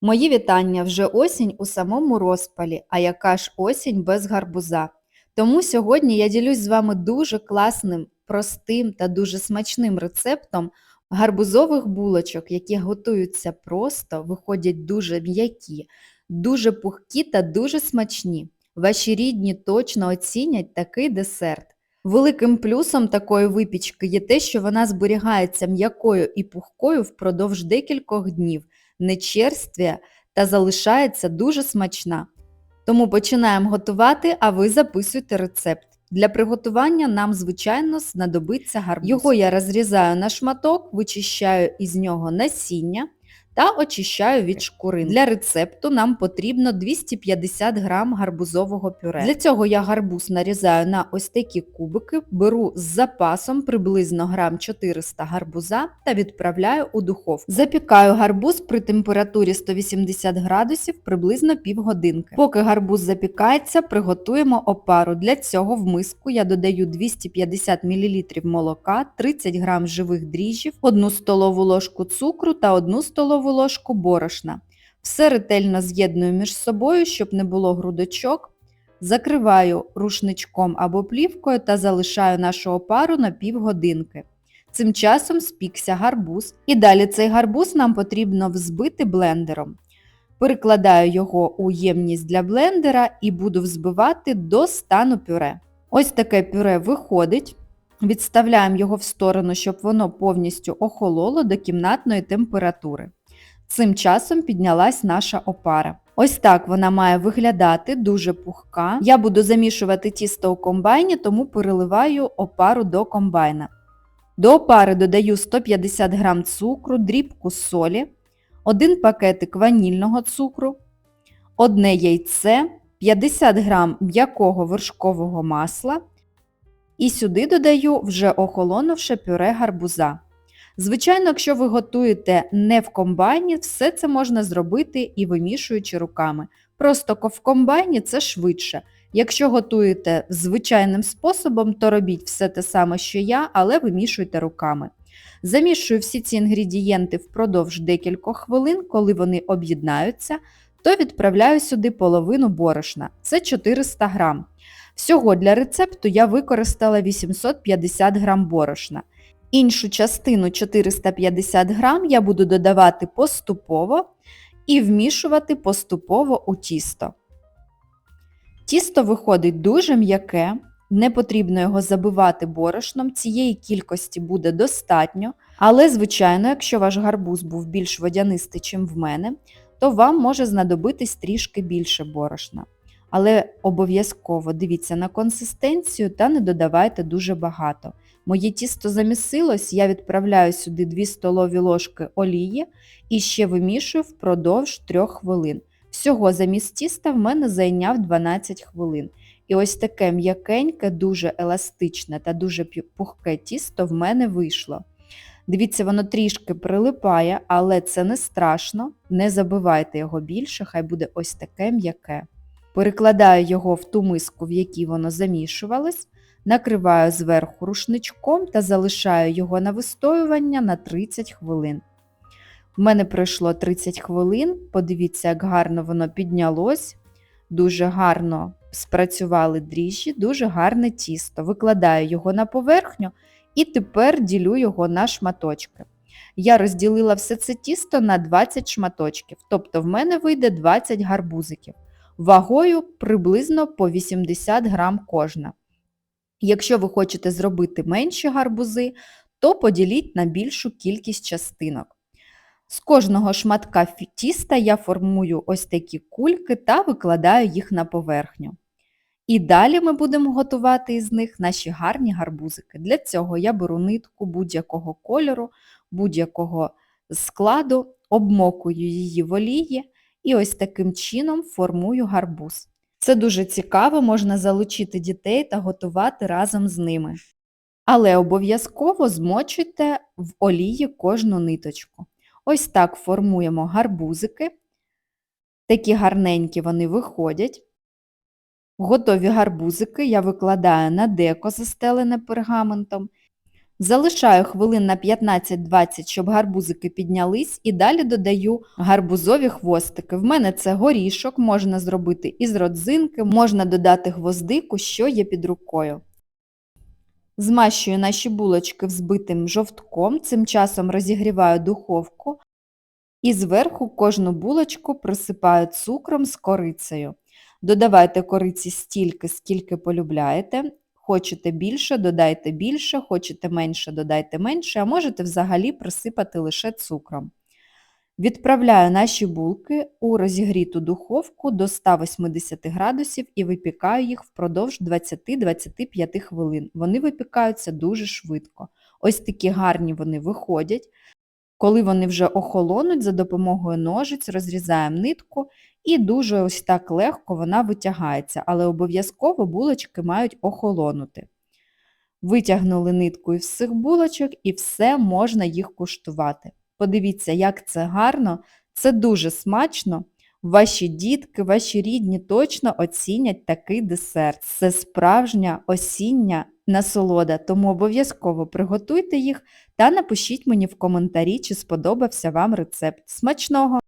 Мої вітання вже осінь у самому розпалі, а яка ж осінь без гарбуза. Тому сьогодні я ділюсь з вами дуже класним, простим та дуже смачним рецептом гарбузових булочок, які готуються просто, виходять дуже м'які, дуже пухкі та дуже смачні. Ваші рідні точно оцінять такий десерт. Великим плюсом такої випічки є те, що вона зберігається м'якою і пухкою впродовж декількох днів не черствія та залишається дуже смачна. Тому починаємо готувати, а ви записуйте рецепт. Для приготування нам, звичайно, знадобиться гарбуз. Його я розрізаю на шматок, вичищаю із нього насіння та очищаю від шкурин. Для рецепту нам потрібно 250 г гарбузового пюре. Для цього я гарбуз нарізаю на ось такі кубики, беру з запасом приблизно грам 400 гарбуза та відправляю у духовку. Запікаю гарбуз при температурі 180 градусів приблизно півгодинки. Поки гарбуз запікається, приготуємо опару. Для цього в миску я додаю 250 мл молока, 30 г живих дріжджів, 1 столову ложку цукру та 1 столову ложку борошна. Все ретельно з'єдную між собою, щоб не було грудочок. Закриваю рушничком або плівкою та залишаю нашу опару на півгодинки. Цим часом спікся гарбуз. І далі цей гарбуз нам потрібно взбити блендером. Перекладаю його у ємність для блендера і буду взбивати до стану пюре. Ось таке пюре виходить. Відставляємо його в сторону, щоб воно повністю охололо до кімнатної температури. Цим часом піднялась наша опара. Ось так вона має виглядати, дуже пухка. Я буду замішувати тісто у комбайні, тому переливаю опару до комбайна. До опари додаю 150 г цукру, дрібку солі, один пакетик ванільного цукру, одне яйце, 50 г м'якого вершкового масла і сюди додаю вже охолонувши пюре гарбуза. Звичайно, якщо ви готуєте не в комбайні, все це можна зробити і вимішуючи руками. Просто в комбайні це швидше. Якщо готуєте звичайним способом, то робіть все те саме, що я, але вимішуйте руками. Замішую всі ці інгредієнти впродовж декількох хвилин, коли вони об'єднаються, то відправляю сюди половину борошна. Це 400 грам. Всього для рецепту я використала 850 грам борошна. Іншу частину 450 грам я буду додавати поступово і вмішувати поступово у тісто. Тісто виходить дуже м'яке, не потрібно його забивати борошном, цієї кількості буде достатньо, але, звичайно, якщо ваш гарбуз був більш водянистий, ніж в мене, то вам може знадобитись трішки більше борошна. Але обов'язково дивіться на консистенцію та не додавайте дуже багато. Моє тісто замісилось, я відправляю сюди 2 столові ложки олії і ще вимішую впродовж 3 хвилин. Всього замість тіста в мене зайняв 12 хвилин. І ось таке м'якеньке, дуже еластичне та дуже пухке тісто в мене вийшло. Дивіться, воно трішки прилипає, але це не страшно, не забивайте його більше, хай буде ось таке м'яке. Перекладаю його в ту миску, в якій воно замішувалось, накриваю зверху рушничком та залишаю його на вистоювання на 30 хвилин. У мене пройшло 30 хвилин, подивіться, як гарно воно піднялось, дуже гарно спрацювали дріжджі, дуже гарне тісто. Викладаю його на поверхню і тепер ділю його на шматочки. Я розділила все це тісто на 20 шматочків, тобто в мене вийде 20 гарбузиків вагою приблизно по 80 грам кожна. Якщо ви хочете зробити менші гарбузи, то поділіть на більшу кількість частинок. З кожного шматка тіста я формую ось такі кульки та викладаю їх на поверхню. І далі ми будемо готувати із них наші гарні гарбузики. Для цього я беру нитку будь-якого кольору, будь-якого складу, обмокую її в олії і ось таким чином формую гарбуз. Це дуже цікаво, можна залучити дітей та готувати разом з ними. Але обов'язково змочуйте в олії кожну ниточку. Ось так формуємо гарбузики. Такі гарненькі вони виходять. Готові гарбузики я викладаю на деко, застелене пергаментом. Залишаю хвилин на 15-20, щоб гарбузики піднялись, і далі додаю гарбузові хвостики. В мене це горішок, можна зробити із родзинки, можна додати гвоздику, що є під рукою. Змащую наші булочки взбитим жовтком, цим часом розігріваю духовку і зверху кожну булочку присипаю цукром з корицею. Додавайте кориці стільки, скільки полюбляєте. Хочете більше, додайте більше, хочете менше, додайте менше, а можете взагалі присипати лише цукром. Відправляю наші булки у розігріту духовку до 180 градусів і випікаю їх впродовж 20-25 хвилин. Вони випікаються дуже швидко. Ось такі гарні вони виходять. Коли вони вже охолонуть, за допомогою ножиць розрізаємо нитку і дуже ось так легко вона витягається, але обов'язково булочки мають охолонути. Витягнули нитку із всіх булочок і все можна їх куштувати. Подивіться, як це гарно, це дуже смачно. Ваші дітки, ваші рідні точно оцінять такий десерт. Це справжня осіння насолода, тому обов'язково приготуйте їх та напишіть мені в коментарі, чи сподобався вам рецепт. Смачного!